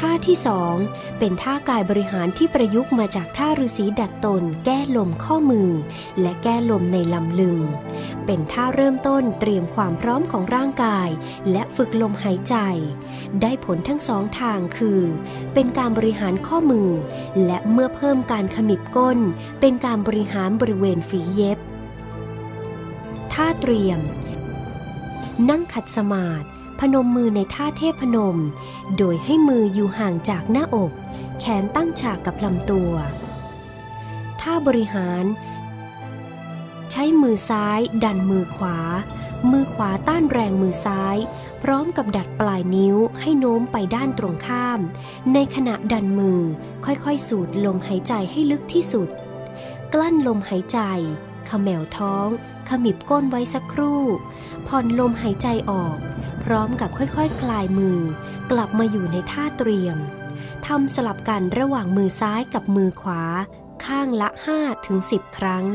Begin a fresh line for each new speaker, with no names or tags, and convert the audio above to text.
ท่าที่สองเป็นท่ากายบริหารที่ประยุกต์มาจากท่าฤาษีดัดตน แก้ลมข้อมือ และแก้ลมในลำลึง เป็นท่าเริ่มต้นเตรียมความพร้อมของร่างกาย และฝึกลมหายใจ ได้ผลทั้งสองทางคือ เป็นการบริหารข้อมือ และเมื่อเพิ่มการขมิบก้น เป็นการบริหารบริเวณฝีเย็บ ท่าเตรียม นั่งขัดสมาธิ พนมมือในท่าเทพพนม โดยให้มืออยู่ห่างจากหน้าอก แขนตั้งฉากกับลำตัว ท่าบริหาร ใช้มือซ้ายดันมือขวา มือขวาต้านแรงมือซ้าย พร้อมกับดัดปลายนิ้วให้โน้มไปด้านตรงข้าม ในขณะดันมือค่อยๆ สูดลมหายใจให้ลึกที่สุด กลั้นลมหายใจ ขมวท้อง ขมิบก้นไว้สักครู่ ผ่อนลมหายใจออก พร้อมกับค่อยๆคคลายมือ กลับมาอยู่ในท่าเตรียมทำสลับกันระหว่างมือซ้ายกับมือขวา ข้างละ5-10 ครั้ง